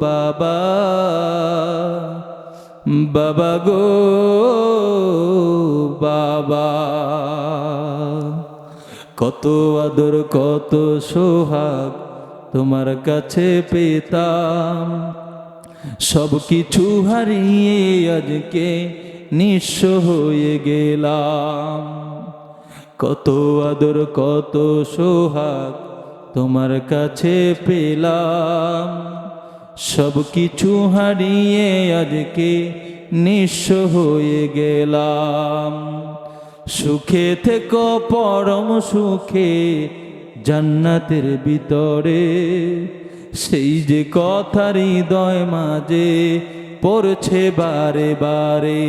বাবা বাবা গো, বাবা। কত আদর, কত সোহাগ তোমার কাছে পেতাম। সব কিছু হারিয়ে আজকে নিঃস্ব হয়ে গেলাম। কত আদর, কত সোহাগ তোমার কাছে পেলাম। সব কিছু হারিয়ে আজকে নিঃস্ব হয়ে গেলাম। সুখে থেকে পরম সুখে জান্নাতের ভিতরে। সেই যে কথা হৃদয় মাঝে পড়ছে বারে বারে।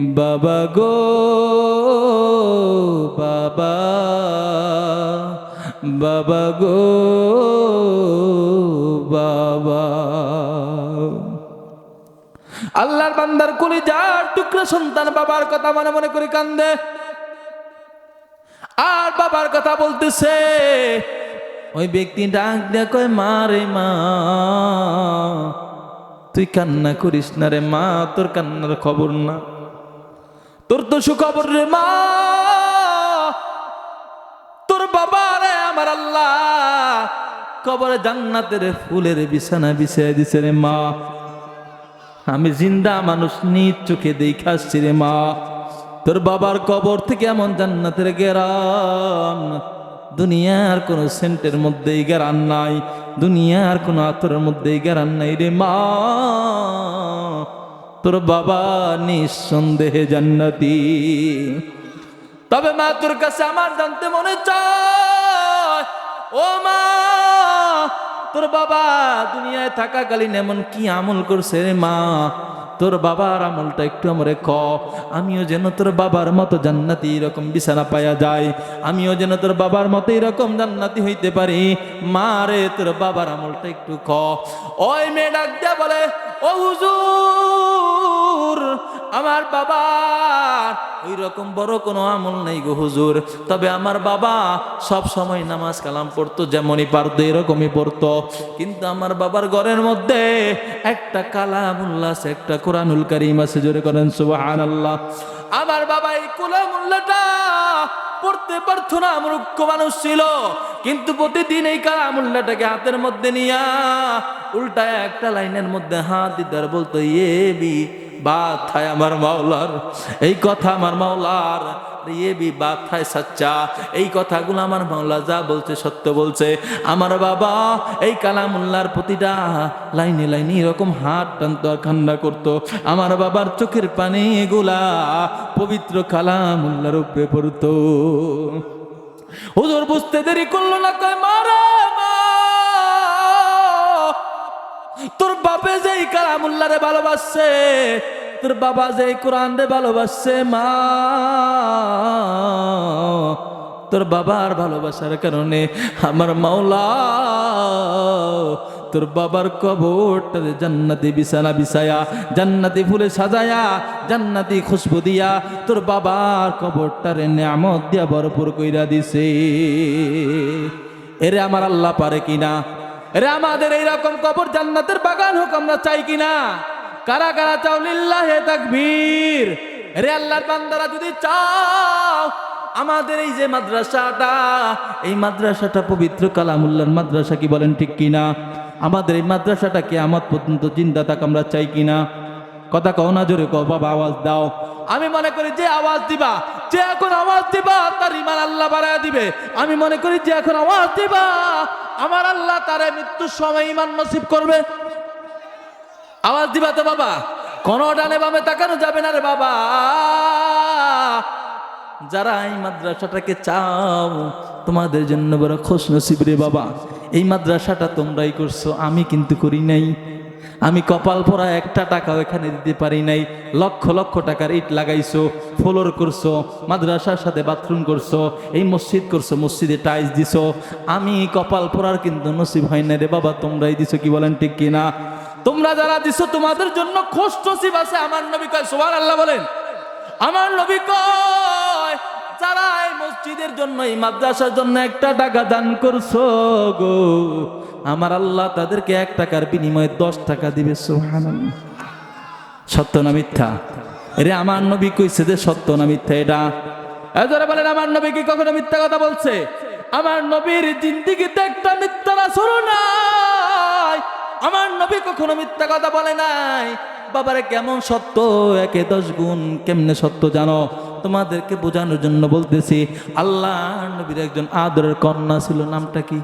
বাবা গো, বাবা। বাবা গো, বাবা। আল্লাহর বান্দার কুলি যার টুকরো সন্তান বাবার কথা মনে মনে করে কান্দে। আর বাবার কথা বলতেছে, ওই ব্যক্তি ডাক কয়, মা রে মা, তুই কান্না করিস না রে মা, তোর কান্নার খবর না। তোর তো সুখবর রে মা তোর বাবা রে আমার আল্লাহ। কবরে জান্নাতের ফুলের বিছানা বিছিয়ে দিছে রে মা। আমি জিন্দা মানুষ নিজ চোখে দেখাচ্ছি রে মা। তোর বাবার কবর থেকে এমন জান্নাতের গেরান দুনিয়ার কোন সেন্টের মধ্যেই গেরান নাই। দুনিয়ার কোন আতরের মধ্যেই গেরান নাই রে মা। তোর বাবা নিঃসন্দেহে জান্নাতি। তবে মা, তোর কাছে আমার জানতে মনে চায়। ও মা তোর বাবা দুনিয়ায় থাকাকালীন এমন কি আমল করছে রে মা? তোর বাবার আমলটা একটু আমরে ক। আমিও যেন তোর বাবার মতো জান্নাতি এরকম বিছানা পায়া যায় আমিও যেন তোর বাবার মতো এরকম জান্নাতি হইতে পারি। মা রে, তোর বাবার আমলটা একটু ক। ওই মেয়ে ডাক দিয়া বলে, ও হুজুর, আমার বাবার ওই রকম বড় কোনো আমল নেই গো হুজুর। তবে আমার বাবা সব সময় নামাজ কালাম পড়তো, যেমনই পারতো, এরকমই পড়তো। কিন্তু আমার বাবার ঘরের মধ্যে একটা কালামুল্লাহ আছে একটা কোরআনুল কারিম আছে, জোরে করেন সুবাহান আল্লাহ আমার বাবা এই কোলামুল্লাহটা পড়তে পারত না, মূর্খ মানুষ ছিল। কিন্তু প্রতিদিন এই কালামুল্লাহটাকে হাতের মধ্যে নিয়া উল্টা একটা লাইনের মধ্যে হাত দিদার বলতো ইয়ে বি বা থায় আমার মাওলার। এই কথা আমার মাওলার এই কথাগুলো আমার মাওলা যা বলছে, সত্য বলছে। আমার বাবা এই কালামুল্লার প্রতিটা লাইনে লাইনে এরকম হাত টানতো আর কান্না করতো। আমার বাবার চোখের পানি এগুলা পবিত্র কালামুল্লার উপরে পড়তো। হুজুর বুঝতে দেরি করল না, কয়, মারা তোর বাপে যে এই কালামুল্লারে ভালোবাসছে তোর বাবা যে কোরআন রে ভালোবাসছে, মা, তোর বাবার ভালোবাসার কারণে আমার মাওলা, তোর বাবার কবরটা জান্নাতি বিছানা বিছায়া, জান্নাতি ফুলে সাজায়া, জান্নাতি খুশবু দিয়া তোর বাবার কবরটারে নিয়ামত দিয়া ভরপুর কইরা দিছে। এরে আমার আল্লাহ পারে কিনা? এরে আমাদের এইরকম কবর জান্নাতের বাগান হোক, আমরা চাই কিনা? কারা কারা চাও লিল্লাহে তাকবীর? রে আল্লাহর বান্দারা যদি চাও, আমাদের এই যে মাদ্রাসাটা, এই মাদ্রাসাটা পবিত্র কালামুল্লার মাদ্রাসা কি বলেন ঠিক কিনা? আমাদের এই মাদ্রাসাটা কি আমার পর্যন্ত চিন্তা থাক, আমরা চাই কিনা? কথা কও না জোরে কও, বাবা আওয়াজ দাও। আমি মনে করি যে আওয়াজ দিবা, যে এখন আওয়াজ দিবা, তার ইমান আল্লাহ বাড়ায় দিবে। আমি মনে করি যে এখন আওয়াজ দিবা, আমার আল্লাহ তার মৃত্যুর সময় ইমান নসিব করবে। আওয়াজ দিবা তো বাবা। কোন ডানে বামে তাকানো যাবে না রে বাবা। যারা এই মাদ্রাসাটাকে চাও, তোমাদের জন্য বড় খুশ নসিব রে বাবা। এই মাদ্রাসাটা তোমরাই করছ, আমি কিন্তু করি নাই। আমি কপাল পরা একটা টাকাও এখানে দিতে পারি নাই। লক্ষ লক্ষ টাকার ইট লাগাইছো, ফ্লোর করছ, মাদ্রাসার সাথে বাথরুম করছ, এই মসজিদ করছ, মসজিদে টাইলস দিছো। আমি কপাল পরার কিন্তু নসিব হয় না রে বাবা, তোমরাই দিছো কি বলেন ঠিক কিনা? তোমরা যারা দিছো তোমাদের জন্য খোশ নসিব আছে। আমার নবী কয় সোহান আল্লাহ বলেন। আমার নবী কয়, যারা মসজিদের জন্য, এই মাদ্রাসার জন্য একটা টাকা দান করছ গো, আমার আল্লাহ তাদেরকে এক টাকার বিনিময়ে দশ টাকা দিবে, সুবহানাল্লাহ। সত্য না মিথ্যা? রে আমার নবী কইছে যে সত্য না মিথ্যা এটা। এজরে বলেন, আমার নবী কি কখনো মিথ্যা কথা বলছে? আমার নবীর জিন্দিগিতে একটা মিথ্যা রাসূল নাই। আমার নবী কখনো মিথ্যা কথা বলে নাই। বাবারে, কেমন সত্য? একে দশ গুণ কেমনে সত্য জানো? তোমাদেরকে বোঝানোর জন্য বলতেছি আল্লাহ নবীর একজন আদরের কন্যা ছিল, নামটা কি?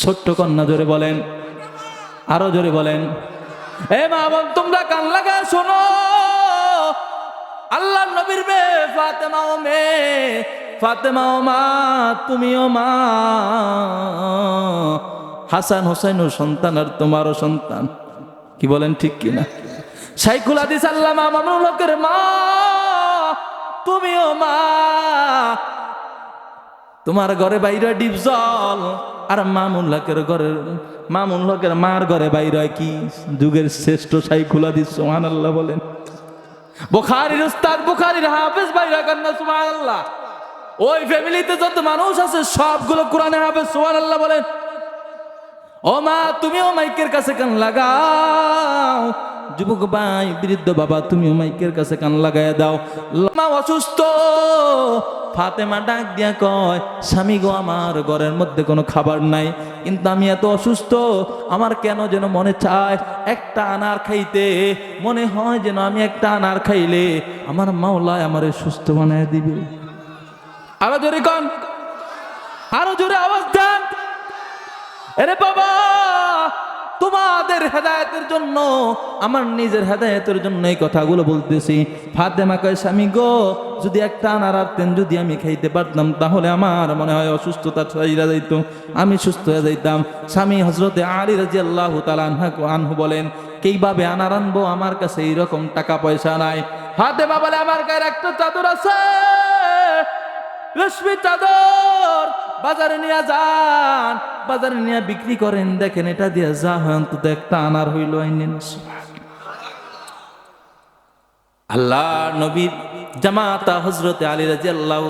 ছোট্ট কন্যা, জোরে বলেন। আরও জোরে বলেন। এ মা বোন, তোমরা কান লাগা শোনো। আল্লাহ নবীর বে ফাতেমা ও মে ফাতেমা ও মা, তুমিও মা। হাসান হোসেনের সন্তান আর তোমারও সন্তান। কি বলেন ঠিক কিনা? সাইকুল হাদিস আল্লামা মামুনুল হকের মা, তুমিও মা। তোমার ঘরে বাইরে ডিপ জল, আর মামুন লাকের ঘরের মামুন লোকের মার ঘরে বাইরে কি? যুগের শ্রেষ্ঠ সাইকুল হাদিস সোহান আল্লাহ বলেন। বুখারির উস্তাদ, বুখারির হাফেজ বাইরে কান্না সুবহান আল্লাহ ওই ফ্যামিলিতে যত মানুষ আছে, সবগুলো কোরআনে হাফেজ আল্লাহ বলেন। ও মা, তুমিও মাইকের কাছে কান লাগাও। যুবক ভাই, বৃদ্ধ বাবা, তুমিও মাইকের কাছে কান লাগাই দাও। মা অসুস্থ, ফাতেমা ডাক দিয়া কয়, স্বামী গো, আমার ঘরের মধ্যে কোনো খাবার নাই। কিন্তু আমি এত অসুস্থ, আমার কেন যেন মনে চায় একটা আনার খাইতে? মনে হয় যেন আমি একটা আনার খাইলে আমার মাওলায় আমারে সুস্থ বানায় দিবে। আরও জোরে কন। আরও জোরে আওয়াজ আরে বাবা, তোমাদের হেদায়তের জন্য, আমার নিজের হেদায়েতের জন্য এই কথাগুলো বলতেছি। ফাতেমা কয়, স্বামী গো, যদি একটা আনার আনতেন যদি আমি খাইতে পারতাম, তাহলে আমার মনে হয় অসুস্থতা ছাইরা যাইতো। আমি সুস্থ হয়ে যাইতাম। স্বামী হজরতে আলী রাজি আল্লাহ আনহু বলেন, কীভাবে আনার আনব? আমার কাছে এইরকম টাকা পয়সা নাই। ফাতেমা বলে, আমার গায়ের একটা চাদর আছে। রশ্মি চাদর বাজারে নিয়ে যান, বাজারে নিয়ে বিক্রি করেন, দেখেন এটা দিয়ে যা হয় তো একটা আনার হইল আল্লাহ নবীর জামাতা হজরতে আলী রাজি আল্লাহ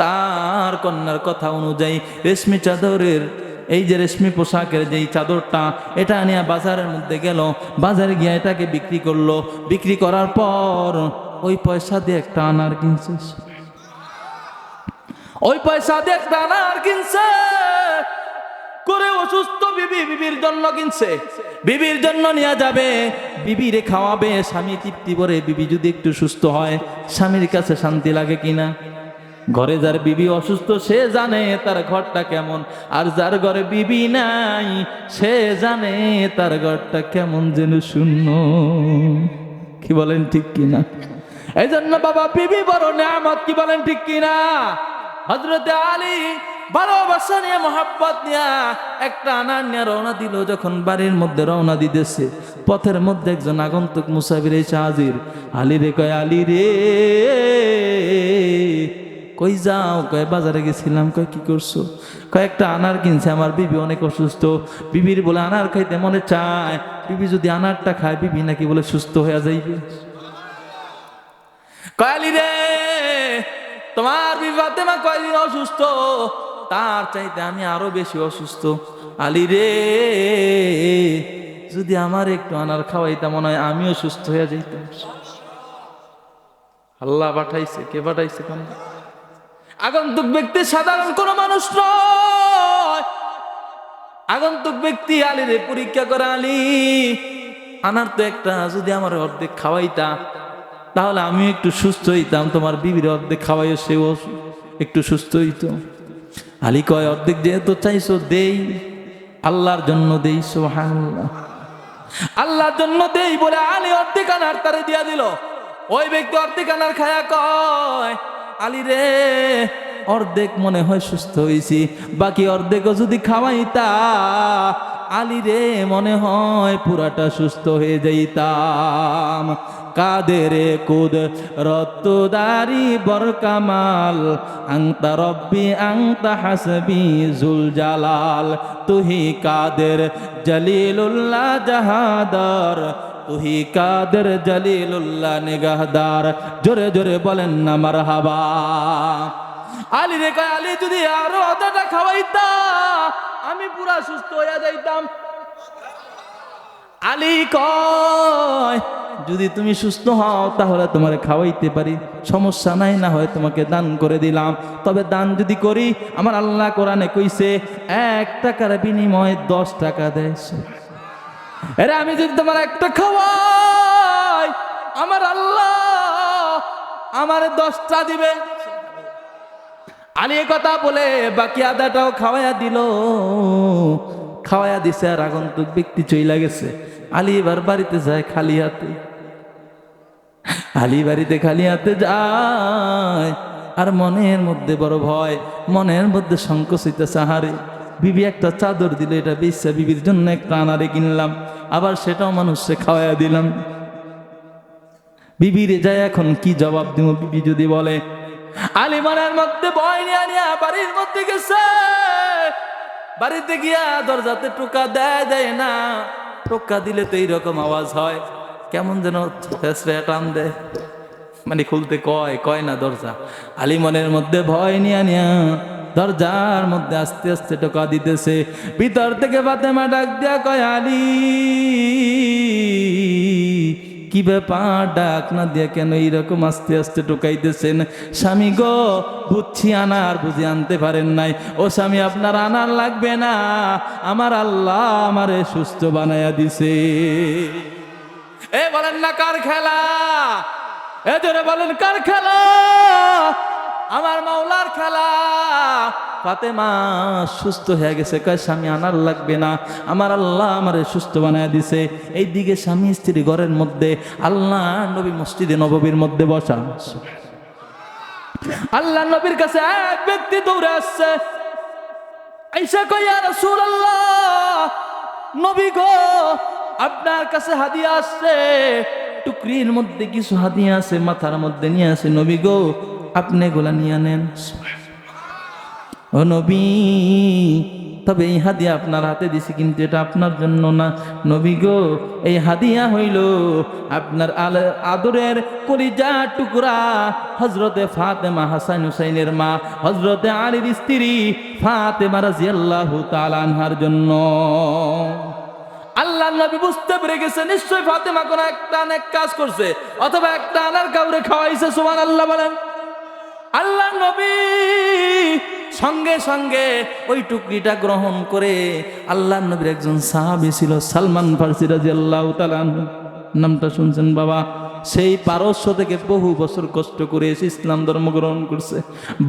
তার কন্যার কথা অনুযায়ী রেশমি চাদরের, এই যে রেশমি পোশাকের যেই চাদরটা, এটা নিয়ে বাজারের মধ্যে গেল, বাজারে গিয়ে এটাকে বিক্রি করল। বিক্রি করার পর ওই পয়সা দিয়ে একটা আনার কিনছে ওই পয়সা একটা আনার কিনছে, করে অসুস্থ বিবি বিবির জন্য কিনছে। বিবির জন্য নিয়ে যাবে, বিবিরে খাওয়াবে, স্বামী তৃপ্তি করে বিবি যদি একটু সুস্থ হয়, স্বামীর কাছে শান্তি লাগে কিনা? ঘরে যার বিবি অসুস্থ, সে জানে তার ঘরটা কেমন। আর যার ঘরে বিবি নাই, সে জানে তার ঘরটা কেমন যেন শূন্য। কি বলেন ঠিক কিনা? এই জন্য বাবা, বিবি বড় নেয়ামত, কি বলেন ঠিক কিনা? হজরতে আলী ভালোবাসা নিয়ে, মোহাব্বত নিয়ে একটা আনার নিয়ে রওনা দিল, যখন বাড়ির মধ্যে রওনা দিতেছে। পথের মধ্যে একজন আগন্তুক মুসাফির এসে হাজির। আলী রে কয়, আলী রে, কই যাও? কয়, বাজারে গেছিলাম। কয়, কি করছ? কয়েকটা আনার কিনছে, আমার বিবি অনেক অসুস্থ। বিবির বলে, আনার খাইতে মনে চায়। বিবি যদি আনারটা খায়, বিবি নাকি বলে সুস্থ হয়ে যাইবে? কয়ালি রে তোমার বিবাদে মা কয়দিন অসুস্থ? তার চাইতে আমি আরও বেশি অসুস্থ। আলী রে, যদি আমার একটু আনার খাওয়াইতা মনে হয় আমিও সুস্থ হয়ে যাইতাম। আল্লাহ পাঠাইছে, কে পাঠাইছে কেন আগন্তুক ব্যক্তি সাধারণ কোন মানুষ আগন্তুক ব্যক্তি আলী রে পরীক্ষা করে আলী। আনার তো একটা, যদি আমার অর্ধেক খাওয়াইতা তাহলে আমি একটু সুস্থ হইতাম। তোমার বিবির অর্ধেক খাওয়াইও সেও একটু সুস্থ হইতো। আলী কয়, অর্ধেক যেহেতু চাইছো দেই, আল্লাহর জন্য দেই সোহান্লাহ আল্লাহর জন্য দেই বলে আলী অর্ধেক আনার তারে দিয়া দিল। ওই ব্যক্তি অর্ধেক আনার খায়া কয়, আলী রে, অর্ধেক মনে হয় সুস্থ হয়েছি বাকি অর্ধেকও যদি খাওয়াইতা, আলী রে মনে হয় পুরাটা সুস্থ হয়ে যাইতাম। কাদের কুদ? রত্তদারি বরকামাল। আংতা রব্বি, আংতা হাসবি জুল জালাল তুহি কাদের জলিলুল্লাহ জাহাদার। তুহি কাদের জলিলুল্লাহ নিগাহদার। জোরে জোরে বলেন না, মারহাবা। আলী রে কয়, আলী, যদি আরও আদাটা খাওয়াইতা, আমি পুরা সুস্থ হইয়া যাইতাম। আলী কয়, যদি তুমি সুস্থ হও, তাহলে তোমার খাওয়াইতে পারি। সমস্যা নাই, না হয় তোমাকে দান করে দিলাম। তবে দান যদি করি, আমার আল্লাহ কোরআনে কইছে, এক টাকার বিনিময়ে দশ টাকা দেয়। এরা, আমি যদি তোমার একটা খাওয়াই, আমার আল্লাহ আমার দশটা দিবে। আলী কথা বলে বাকি আদাটাও খাওয়াইয়া দিল। খাওয়াইয়া দিছে আর আগন্তুক ব্যক্তি চইলা গেছে। আলী এবার বাড়িতে যায় খালি হাতে। আলী বাড়িতে খালি হাতে যায়। আর মনের মধ্যে বড় ভয়, মনের মধ্যে সংকোচিত সাহারে বিবি একটা চাদর দিল, এটা বিশ্বা বিবির জন্য একটা আনারে কিনলাম। আবার সেটাও মানুষকে খাওয়াইয়া দিলাম। বিবিরে যায় এখন কি জবাব দিব, বিবি যদি বলে আলিমানের মধ্যে ভয় নিয়ে নিয়া বাড়ির মধ্যে গেছে। বাড়িতে গিয়া দরজাতে টোকা দেয় দেয় না। টোকা দিলে তো এইরকম আওয়াজ হয়। কেমন যেন টান দেয় মানে খুলতে কয় কয় না দরজা। আলিমনের মধ্যে ভয় নিয়া নিয়া দরজার মধ্যে আস্তে আস্তে টোকা দিতেছে। ভিতর থেকে বাতেমা ডাক দিয়া কয়, আলী কি ব্যাপার? ডাক না দিয়ে কেন এইরকম আস্তে আস্তে টোকাইতেছেন স্বামী গো, বুঝছি আনার বুঝে আনতে পারেন নাই। ও স্বামী, আপনার আনার লাগবে না। আমার আল্লাহ আমারে সুস্থ বানায়া দিছে। এ বলেন না কার খেলা? এ জোরে বলেন, কার খেলা? আমার মাওলার খেলা। ফাতেমা সুস্থ হয়ে গেছে, কয়, স্বামী, আনার লাগবে না। আমার আল্লাহ আমারে সুস্থ বানায় দিছে। এই দিকে স্বামী স্ত্রী ঘরের মধ্যে, আল্লাহ নবী মসজিদে, নববীর মধ্যে বসা। আল্লাহ নবীর কাছে এক ব্যক্তি দৌড়ে আসছে। আইসা কইয়া রাসূল আল্লাহ নবী গো, আপনার কাছে হাদিয়া আসছে। টুকরির মধ্যে কিছু হাদিয়া আছে, মাথার মধ্যে নিয়ে আসে, নবী গো, আপনি এগুলা নিয়ে নেন ও নবী, তবে এই হাদিয়া আপনার হাতে দিছি, কিন্তু এটা আপনার জন্য না। নবী গো, এই হাদিয়া হইল আপনার আল আদরের কলিজা টুকরা হজরতে ফাতেমা হাসান হুসাইনের মা হজরতে আলীর স্ত্রী ফাতেমা রাজিয়াল্লাহু তাআলা আনহার জন্য। আল্লাহ নবী বুঝতে পেরে গেছে নিশ্চয় ফাতেমা কোন একটা অনেক কাজ করছে, অথবা একটা আনার কাউরে খাওয়াইছে সুমান আল্লাহ বলেন। আল্লাহ নবী সঙ্গে সঙ্গে ওই টুকরিটা গ্রহণ করে আল্লাহ নবীর একজন সাহাবি ছিল, সালমান ফার্সি রাজি আল্লাহ নামটা শুনছেন বাবা? সেই পারস্য থেকে বহু বছর কষ্ট করে এসে ইসলাম ধর্ম গ্রহণ করছে।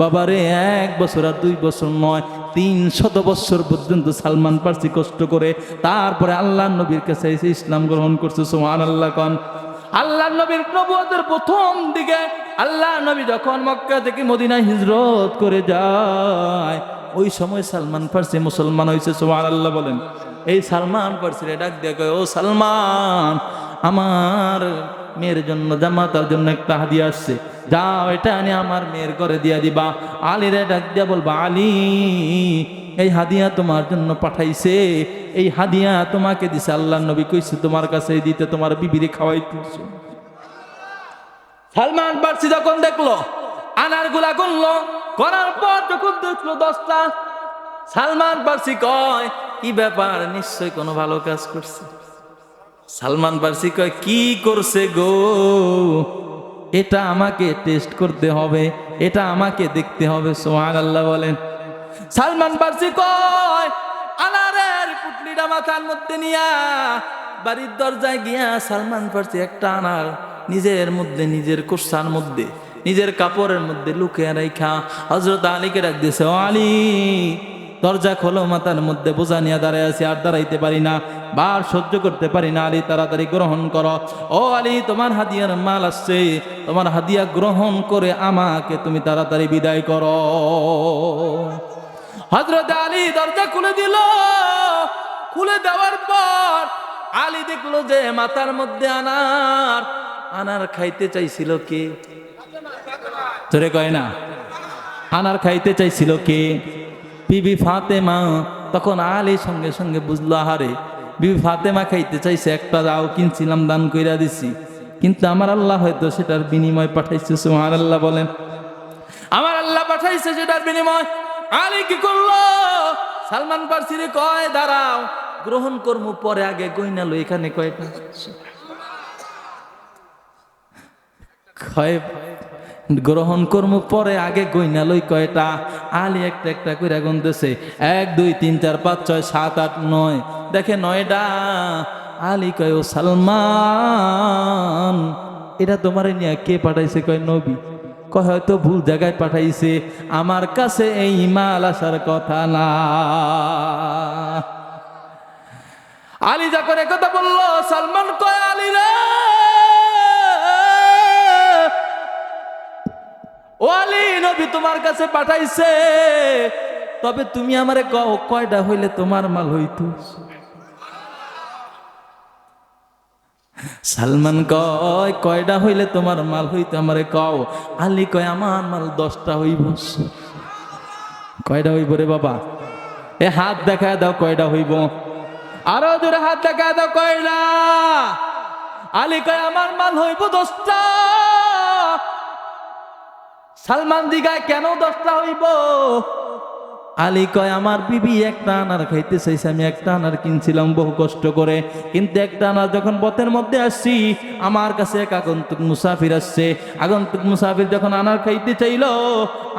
বাবারে এক বছর আর দুই বছর নয়, তিন শত বছর পর্যন্ত সালমান পার্সি কষ্ট করে, তারপরে আল্লাহ নবীর কাছে এসে ইসলাম গ্রহণ করছে সোমান আল্লাহ কন। আল্লাহ নবীর নবুয়তের প্রথম দিকে আল্লাহ নবী যখন মক্কা থেকে মদিনায় হিজরত করে যায়, ওই সময় সালমান ফার্সি মুসলমান হয়েছে সোমান আল্লাহ বলেন। এই সালমান ফার্সিরে ডাক দিয়ে কয়, ও সালমান, আমার মেয়ের জন্য জামাতার জন্য একটা হাদিয়া আসছে। যাও, এটা আনি আমার মেয়ের করে দিয়া দিবা। আলীরে ডাক দিয়া বলবা, আলী এই হাদিয়া তোমার জন্য পাঠাইছে। এই হাদিয়া তোমাকে দিছে, আল্লাহ নবী কইছে, তোমার কাছে দিতে তোমার বিবিরে খাওয়াইতেছে সালমান বার্সি যখন দেখল, আনারগুলা গুনলো, করার পর যখন দেখল দশটা, সালমান বার্সি কয়, কি ব্যাপার? নিশ্চয় কোনো ভালো কাজ করছে? সালমান বার্সি কয়, কি করছে গো? এটা আমাকে টেস্ট করতে হবে, এটা আমাকে দেখতে হবে। সোহান আল্লাহ বলেন। সালমান বার্সি কয়, আনারের পুটলিটা মাথার মধ্যে নিয়া বাড়ির দরজায় গিয়া সালমান ফার্সি একটা আনার নিজের মধ্যে, নিজের কোষার মধ্যে, নিজের কাপড়ের মধ্যে লুকিয়ে রাইখা হজরত আলীকে ডাক দিয়েছে আলী, দরজা খোলো, মাথার মধ্যে বোঝা নিয়ে দাঁড়ায় আছি, আর দাঁড়াইতে পারি না, বার সহ্য করতে পারি না, আলী, তাড়াতাড়ি গ্রহণ করো। ও আলী, তোমার হাদিয়ার মাল আসছে, তোমার হাদিয়া গ্রহণ করে আমাকে তুমি তাড়াতাড়ি বিদায় করো। হজরত আলী দরজা খুলে দিল। খুলে দেওয়ার পর আলী দেখল যে মাথার মধ্যে আনার। আনার খাইতে চাইছিল কে? তোরে কয় না। আনার খাইতে চাইছিল কে? বিবি ফাতেমা। তখন আলী সঙ্গে সঙ্গে বুঝলো, আহারে, বিবি ফাতেমা খাইতে চাইছে, একটা দাও কিনছিলাম, দান কইরা দিছি। কিন্তু আমার আল্লাহ হয়তো সেটার বিনিময় পাঠাইছে সুহার আল্লাহ বলেন। আমার আল্লাহ পাঠাইছে সেটার বিনিময়। আলী কি করল? সালমান পার্সিরে কয়, দাঁড়াও, গ্রহণ করব পরে আগে গইনালো এখানে কয়টা গ্রহণ কর্ম পরে আগে গইনালই কয়টা? আলী একটা একটা করে গুনতেছে, এক, দুই, তিন, চার, পাঁচ, ছয়, সাত, আট, নয়। দেখে নয়টা। আলী কয়, ও সালমান, এটা তোমার নিয়ে কে পাঠাইছে? কয়, নবী। হয়তো ভুল জায়গায় পাঠাইছে। আমার কাছে এই মাল আসার কথা না। আলী যখন কথা বলল, সালমান কয়, আলী রে! ও আলী, নবী তোমার কাছে পাঠাইছে। তবে তুমি আমারে কয়টা হইলে তোমার মাল হইতো? সালমান কয় কয়টা হইলে তোমার মাল হইতো আমারে কও? আলী কয়, আমার মাল দশটা হইব। কয়টা হইব রে বাবা? এ হাত দেখায় দাও কয়টা হইব। আরও জোরে হাত দেখায় দাও কয়টা আলী কয়, আমার মাল হইব দশটা। সালমান দিঘায় কেন দশটা হইব? আলী কয়, আমার বিবি একটা আনার খাইতে চাইছে, আমি একটা আনার কিনছিলাম বহু কষ্ট করে। কিন্তু একটা আনার যখন পথের মধ্যে আসছি, আমার কাছে এক আগন্তুক মুসাফির আসছে। আগন্তুক মুসাফির যখন আনার খাইতে চাইলো,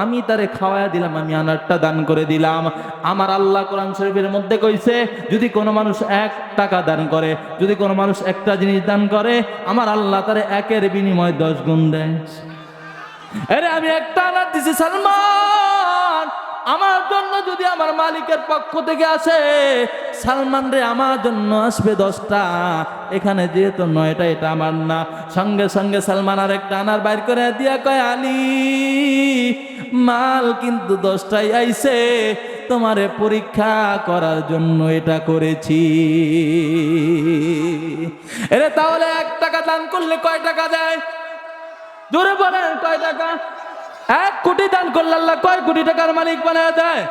আমি তারে খাওয়াইয়া দিলাম, আমি আনারটা দান করে দিলাম। আমার আল্লাহ কোরআন শরীফের মধ্যে কইছে, যদি কোনো মানুষ এক টাকা দান করে, যদি কোনো মানুষ একটা জিনিস দান করে, আমার আল্লাহ তারে একের বিনিময়ে দশ গুণ দেয়। আরে, আমি একটা আনার দিছি, সালমান! আমার জন্য যদি আমার মালিকের পক্ষ থেকে আসে, সালমান রে, আমার জন্য আসবে দশটা। এখানে যেহেতু নয়টা, এটা আমার না। সঙ্গে সঙ্গে সালমান আর একটা আনার বাইর করে দিয়া কয়, আলী, মাল কিন্তু দশটাই আইছে। তোমারে পরীক্ষা করার জন্য এটা করেছি। এরে তাহলে এক টাকা দান করলে কয় টাকা দেয়? জোরে বলেন, কয় টাকা? এক কোটি দান করলে আল্লাহ কয় কোটি টাকার মালিক বানায় দেয়?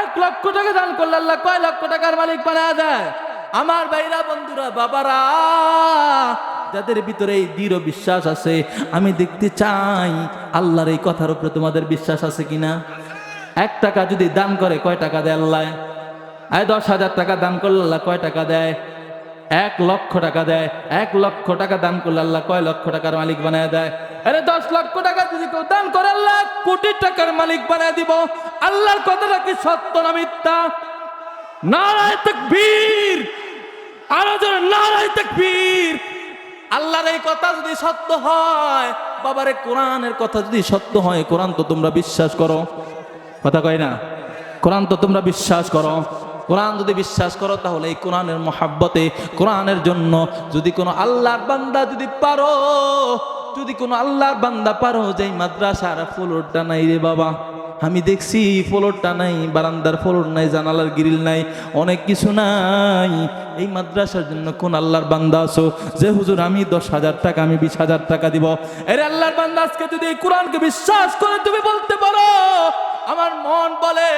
এক লক্ষ টাকা দান করলে আল্লাহ কয় লক্ষ টাকার মালিক বানায় দেয়? আমার ভাইরা, বন্ধুরা, বাবারা, যাদের ভিতরে এই দৃঢ় বিশ্বাস আছে, আমি দেখতে চাই আল্লাহর এই কথার উপরে তোমাদের বিশ্বাস আছে কিনা? এক টাকা যদি দান করে, কয় টাকা দেয় আল্লাহ? এই দশ হাজার টাকা দান করলে কয় টাকা দেয়? এক লক্ষ টাকা দেয়, এক লক্ষ টাকা দান করলে আল্লাহ কয় লক্ষ টাকার মালিক বানায় দেয়? আরে দশ লক্ষ টাকা যদি কেউ দান করে আল্লাহ, কোটি টাকার মালিক বানায় দিব। আল্লাহর কথাটা কি সত্য না মিথ্যা? নারায় তকবীর। আরও জোরে, নারায় তকবীর। আল্লাহর এই কথা যদি সত্য হয়, বাবারে, কোরআনের কথা যদি সত্য হয়, কোরআন তো তোমরা বিশ্বাস করো। কথা কয় না? কোরআন তো তোমরা বিশ্বাস করো। কোরআন যদি বিশ্বাস করো, তাহলে এই কোরআনের মহাব্বতে, কোরআনের জন্য যদি কোনো আল্লাহর বান্দা যদি পারো, যদি কোনো আল্লাহর বান্দা পারো যে মাদ্রাসার ফ্লোরটা নাই রে বাবা। আমি দেখছি ফ্লোরটা নাই, বারান্দার ফ্লোর নাই, জানালার গ্রিল নাই, অনেক কিছু নাই। এই মাদ্রাসার জন্য কোন আল্লাহর বান্দা আছো যে, হুজুর, আমি দশ হাজার টাকা, আমি বিশ হাজার টাকা দিব। এর আল্লাহর বান্দা, আজকে যদি এই কোরআনকে বিশ্বাস করে তুমি বলতে পারো আমার মন বলে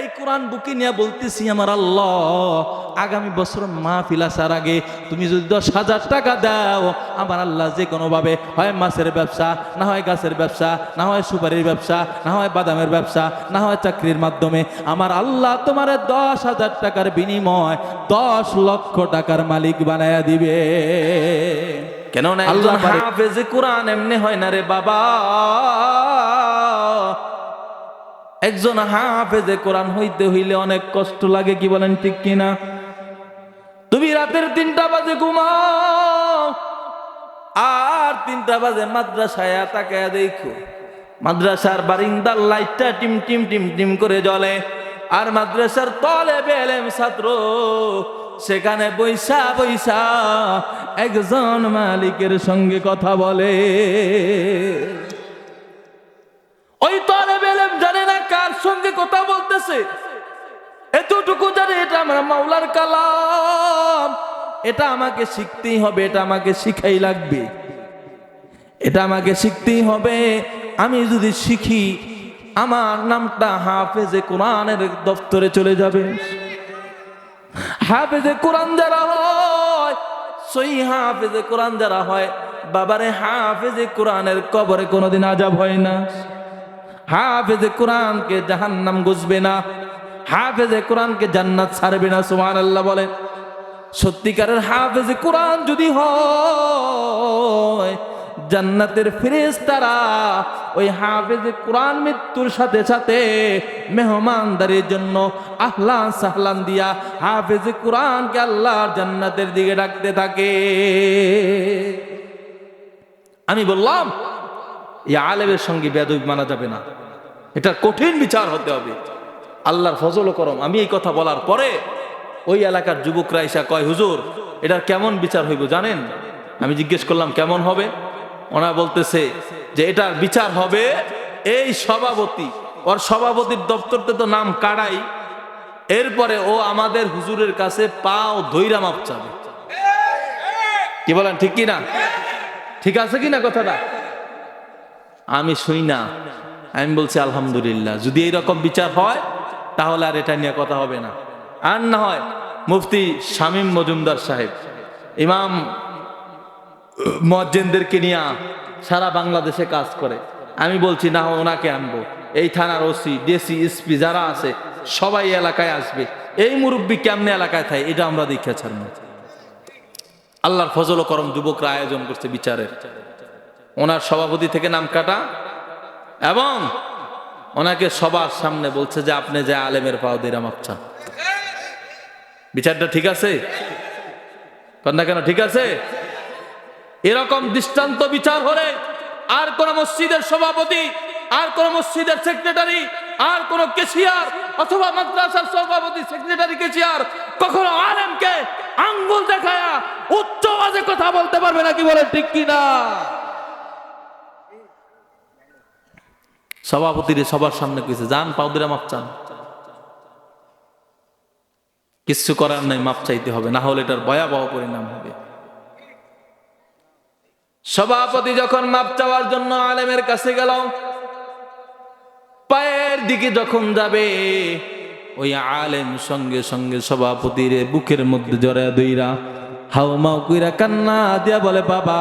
এই কোরআন বুকে নিয়ে বলতেছি আমার আল্লাহ আগামী বছর মা ফিলাসার আগে তুমি যদি দশ হাজার টাকা দাও আমার আল্লাহ যে কোনোভাবে হয় মাছের ব্যবসা না হয় গাছের ব্যবসা না হয় সুপারির ব্যবসা না হয় বাদামের ব্যবসা না হয় চাকরির মাধ্যমে আমার আল্লাহ তোমার দশ হাজার টাকার বিনিময় দশ লক্ষ টাকার মালিক বানায়া দিবে। কেন না আল্লাহ হাফেজে কোরআন এমনি হয় না রে বাবা। একজন হাফেজে কোরআন হইতে হইলে অনেক কষ্ট লাগে, কি বলেন ঠিক কিনা? তুমি রাতের তিনটা বাজে ঘুমাও, আর তিনটা বাজে মাদ্রাসায় তাকায় দেখো। মাদ্রাসার বারিন্দার লাইটটা টিম টিম টিম টিম করে জ্বলে, আর মাদ্রাসার তলে বেলেম ছাত্র, সেখানে বৈশা বৈশা একজন মালিকের সঙ্গে কথা বলে। ওই তলে বেলেম জানে না কার সঙ্গে কথা বলতেছে। এতটুকু জানে এটা আমার মাওলার কালাম। এটা আমাকে শিখতেই হবে, এটা আমাকে শিখাই লাগবে। এটা আমাকে শিখতেই হবে। আমি যদি শিখি, আমার নামটা হাফেজে কোরআনের দপ্তরে চলে যাবে। হাফেজে কোরআন যারা হয়, সই হাফেজে কোরআন যারা হয়, বাবারে হাফেজে কোরআনের কবরে কোনোদিন আজাব হয় না। হাফেজে কোরআনকে জাহান্নাম গুজবে না, হাফেজে কোরআনকে জান্নাত ছাড়বে না সুমান আল্লাহ বলেন। সত্যিকারের হাফেজে কোরআন যদি হয়, জান্নাতের ফেরেশতারা ওই হাফেজে কোরআন মৃত্যুর সাথে সাথে মেহমানদারির জন্য আহলান সাহলান দিয়া হাফেজে কোরআনকে আল্লাহর জান্নাতের দিকে ডাকতে থাকে। আমি বললাম এই আলেমের সঙ্গে বেদব মানা যাবে না। এটা কঠিন বিচার হতে হবে। আল্লাহর ফজল করম। আমি এই কথা বলার পরে ওই এলাকার যুবকরা এসা কয়, হুজুর, এটার কেমন বিচার হইব জানেন? আমি জিজ্ঞেস করলাম, কেমন হবে? ওনা বলতেছে যে, এটার বিচার হবে এই সভাপতি। ওর সভাপতির দপ্তরতে তো নাম কাড়াই। এরপরে ও আমাদের হুজুরের কাছে পাও ধৈরা মাপ চাবে। কি বলেন, ঠিক কি না ঠিক আছে কিনা কথাটা? আমি শুই না। আমি বলছি, আলহামদুলিল্লাহ। যদি এইরকম বিচার হয়, তাহলে আর এটা নিয়ে কথা হবে না। আর না হয়, মুফতি শামীম মজুমদার সাহেব, ইমাম মজ্জেনদেরকে নিয়ে সারা বাংলাদেশে কাজ করে। আমি বলছি, না, ওনাকে আনব। এই থানার ওসি ডিসি এসপি যারা আছে, সবাই এলাকায় আসবে। এই মুরব্বী কেমনে এলাকায় থাকে, এটা আমরা ছাড়ব। আল্লাহর ফজল করম যুবকরা আয়োজন করছে বিচারের। ওনার সভাপতি থেকে নাম কাটা এবং ওনাকে সবার সামনে বলছে যে আপনি যে আলেমের পাও দিরাম আচ্ছা বিচারটা ঠিক আছে? কন্যা কেন, ঠিক আছে? এরকম দৃষ্টান্ত বিচার হলে আর কোন মসজিদের সভাপতি, আর কোন মসজিদের সেক্রেটারি আর কোন কেশিয়ার অথবা মাদ্রাসার সভাপতি সেক্রেটারি কেশিয়ার কখনো আলেমকে আঙ্গুল দেখায়া উচ্চ আওয়াজে কথা বলতে পারবে না কি বলে ঠিক কিনা? সভাপতির সবার সামনে কইছে, যান, পাউদিরা মাপ চান। কিচ্ছু করার নাই মাপ চাইতে হবে, না হলে এটার ভয়াবহ পরিণাম হবে। সভাপতি যখন মাপ চাওয়ার জন্য আলেমের কাছে গেল, পায়ের দিকে যখন যাবে, ওই আলেম সঙ্গে সঙ্গে সভাপতির বুকের মধ্যে জড়ায় দইরা হাউ মাউ কইরা কান্না দিয়া বলে, বাবা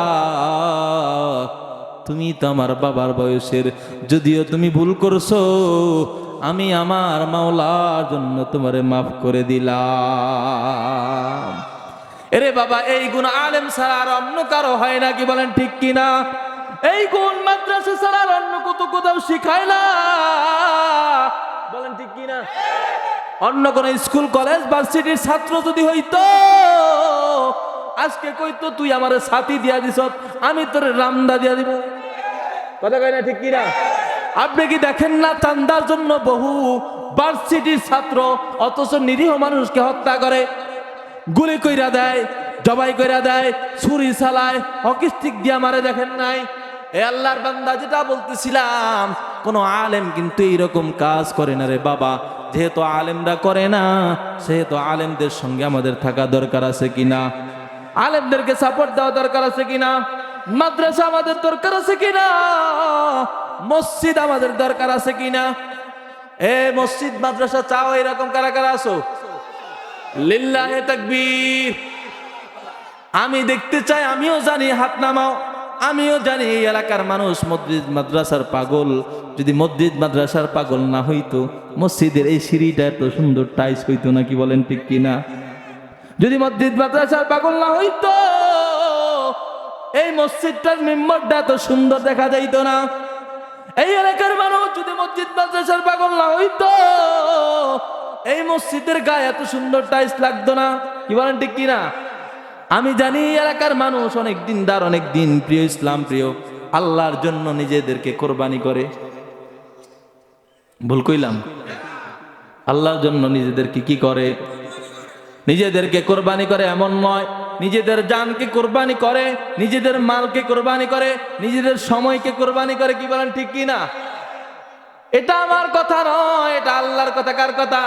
তুমি তো আমার বাবার বয়সের, যদিও তুমি ভুল করছ, আমি আমার মাওলার জন্য তোমারে মাফ করে দিলাম। এরে বাবা, এই গুণ আলেম ছাড়া আর অন্য কারও হয় না কি বলেন ঠিক কিনা? এই গুণ মাদ্রাসা ছাড়া আর অন্য কত কোথাও শিখায় না। বলেন ঠিক কিনা? অন্য কোন স্কুল, কলেজ বা ভার্সিটির ছাত্র যদি হইতো, আজকে কইতো, তুই আমার সাথী দিয়া দিস আমি তোর রামদা দিয়া দিব। কথা কয় না ঠিক কিনা? আপনি কি দেখেন না চান্দার জন্য বহু ভার্সিটির ছাত্র, অথচ নিরীহ মানুষকে হত্যা করে? গুলি কইরা দেয়, জবাই কইরা দেয়, ছুরি চালায় হকিস্টিক দিয়া মারে দেখেন নাই? এ আল্লাহর বান্দা যেটা বলতেছিলাম, কোন আলেম কিন্তু এইরকম কাজ করে না রে বাবা। যেহেতু আলেমরা করে না, সেহেতু আলেমদের সঙ্গে আমাদের থাকা দরকার আছে কিনা? আলেমদেরকে সাপোর্ট দেওয়া দরকার আছে কিনা? মাদ্রাসা আমাদের দরকার আছে কিনা? মসজিদ আমাদের দরকার আছে কিনা? এ মসজিদ, মাদ্রাসা চাও এরকম কারা কারা আসো লিল্লাহে তাকবীর। আমি দেখতে চাই, আমিও জানি, হাত নামাও। আমিও জানি এই এলাকার মানুষ মসজিদ, মাদ্রাসার পাগল। যদি মসজিদ, মাদ্রাসার পাগল না হইতো, মসজিদের এই সিঁড়িটা এত সুন্দর টাইস হইতো না কি বলেন ঠিক কিনা? যদি মসজিদ, মাদ্রাসার পাগল না হইতো এই মসজিদটার মেম্বারটা এত সুন্দর দেখা যাইত না। এই এলাকার মানুষ যদি মসজিদ মাদ্রাসার পাগল না হইতো, এই মসজিদের গায়ে এত সুন্দর টাইলস লাগতো না। কি বলেন ঠিক কিনা? আমি জানি এলাকার মানুষ অনেক দিনদার অনেক দিন প্রিয়, ইসলাম প্রিয়। আল্লাহর জন্য নিজেদেরকে কোরবানি করে। ভুল কইলাম? আল্লাহর জন্য নিজেদেরকে কি করে? নিজেদেরকে কোরবানি করে এমন নয়। নিজেদের জানকে কোরবানি করে, নিজেদের মালকে কোরবানি করে, নিজেদের সময়কে কোরবানি করে, কি বলেন, ঠিক কি না এটা আমার কথা নয়, এটা আল্লাহর কথা, কার কথা?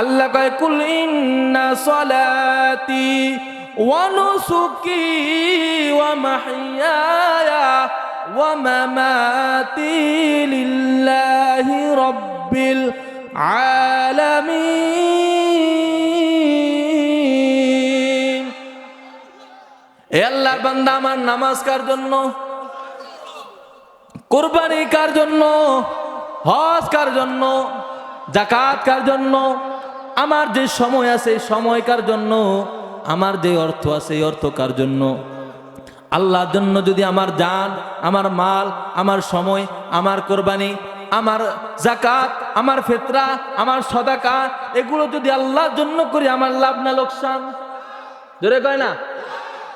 আল্লাহ কয়, কুল ইন্না সলাতি ওয়া নুসুকি ওয়া মাহইয়ায়া ওয়া মামাতি লিল্লাহি রাব্বিল আলামিন। আল্লাহর বান্দা আমার নামাজ কার জন্য? কোরবানি কার জন্য? হজ কার জন্য? জাকাত কার জন্য? আমার যে সময় আছে সময় কার জন্য? আমার যে অর্থ আছে অর্থ কার জন্য? আল্লাহর জন্য যদি আমার জান, আমার মাল, আমার সময়, আমার কোরবানি, আমার জাকাত আমার ফেতরা, আমার সদাকা, এগুলো যদি আল্লাহর জন্য করি, আমার লাভ না লোকসান? জোরে কয় না?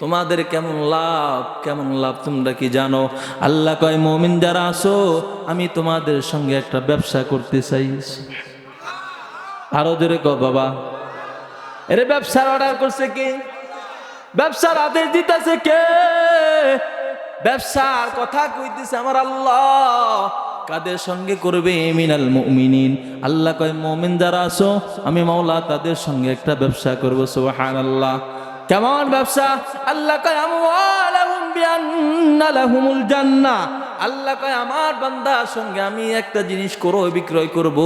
তোমাদের কেমন লাভ? কেমন লাভ তোমরা কি জানো? আল্লাহ কয়, মোমিন যারা আছো, আমি তোমাদের সঙ্গে একটা ব্যবসা করতে চাই। আরও জোরে ক বাবা। এর ব্যবসার অর্ডার করছে কি? ব্যবসার আদেশ দিতেছে কে? ব্যবসার কথা কইতেছে আমার আল্লাহ। কাদের সঙ্গে করবে? মিনাল মুমিনিন। আল্লাহ কয়, মুমিন যারা আছো, আমি মাওলা তাদের সঙ্গে একটা ব্যবসা করব। সুবহানাল্লাহ। কেমন ব্যবসা? আল্লাহ কয় লাহুমুল জান্নাহ আল্লাহ কয়, আমার বান্দার সঙ্গে আমি একটা জিনিস ক্রয় বিক্রয় করব।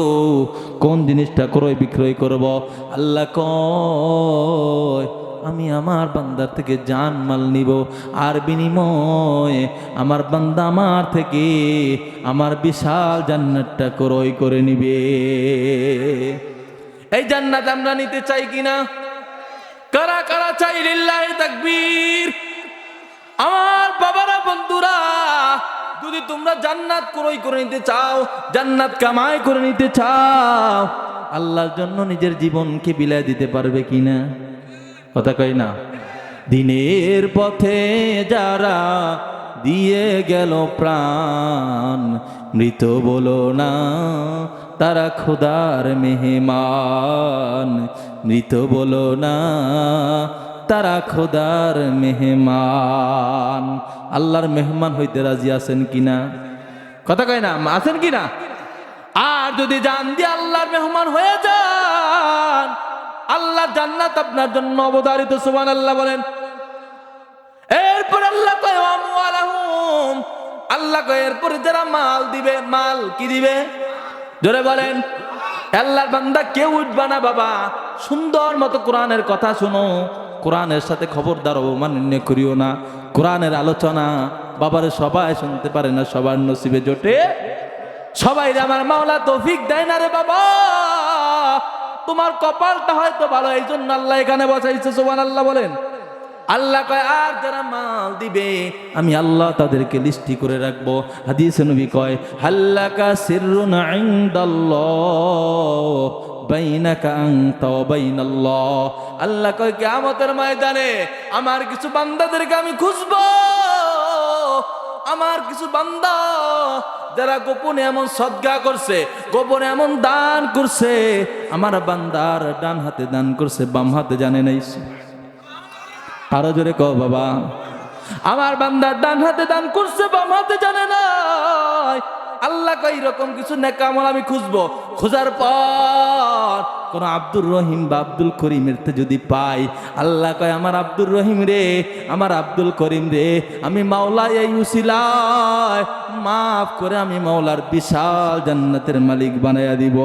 কোন জিনিসটা ক্রয় বিক্রয় করব? আল্লাহ কয়, আমি আমার বান্দার থেকে জান মাল নিব। আর বিনিময়ে আমার বান্দা আমার থেকে আমার বিশাল জান্নাতটা ক্রয় করে নিবে। এই জান্নাত আমরা নিতে চাই কিনা? কারা কারা চাই লিল্লাহি তাকবীর? আমার বাবারা, বন্ধুরা, যদি তোমরা জান্নাত ক্রয় করে নিতে চাও, জান্নাত কামাই করে নিতে চাও, আল্লাহর জন্য নিজের জীবনকে বিলায় দিতে পারবে কিনা? কথা কই না? দিনের পথে যারা দিয়ে গেল প্রাণ। মৃত বলো না, তারা খোদার মেহমান। মৃত বলো না, তারা খোদার মেহমান। আল্লাহর মেহমান হইতে রাজি আছেন কিনা? কথা কয় না, আছেন কিনা? আর যদি জান দিয়ে আল্লাহর মেহমান হয়ে যান, আল্লাহ জান্নাত আপনার জন্য অবধারিত সুবান আল্লাহ বলেন। এরপর আল্লাহ কয় আল্লাহ কয়, এরপরে যারা মাল দিবে, মাল কি দিবে? জোরে বলেন, আল্লাহর বান্দা কেউ উঠবা না, বাবা। সুন্দর মতো কোরআনের কথা শোনো। কোরআনের সাথে খবরদার অবমানন্য করিও না। কোরআনের আলোচনা বাবারে সবাই শুনতে পারে না, সবার নসিবে জোটে। সবাই আমার মাওলা তৌফিক দেয় না রে বাবা। তোমার কপালটা হয়তো ভালো এই জন্য আল্লাহ এখানে বসাইছে সোমান আল্লাহ বলেন। আল্লাহ কয়, আর যারা মাল দিবে, আমি আল্লাহ তাদেরকে লিস্টি করে রাখব। হাদিসে নবী কয়, হাল্লাকা সিররুন ইনদাল্লাহ আল্লাহ কয়, কিয়ামতের ময়দানে আমার কিছু বান্দাদেরকে আমি খুঁজবো। আমার কিছু বান্দা যারা গোপনে এমন সদ্গা করছে, গোপনে এমন দান করছে, আমার বান্দার ডান হাতে দান করছে, বাম হাতে জানে নাই আরও জোরে কও বাবা। আমার বান্দার ডান হাতে দান করছে, বাম হাতে জানে না আল্লাহ কই রকম কিছু নেকামল আমি খুঁজবো। খোঁজার পর কোন আব্দুর রহিম বা আব্দুল করিমের তে যদি পাই, আল্লাহ কয়, আমার আব্দুর রহিম রে, আমার আব্দুল করিম রে, আমি মাওলা এই উসিলায়, মাফ করে আমি মাওলার বিশাল জান্নাতের মালিক বানাইয়া দিব।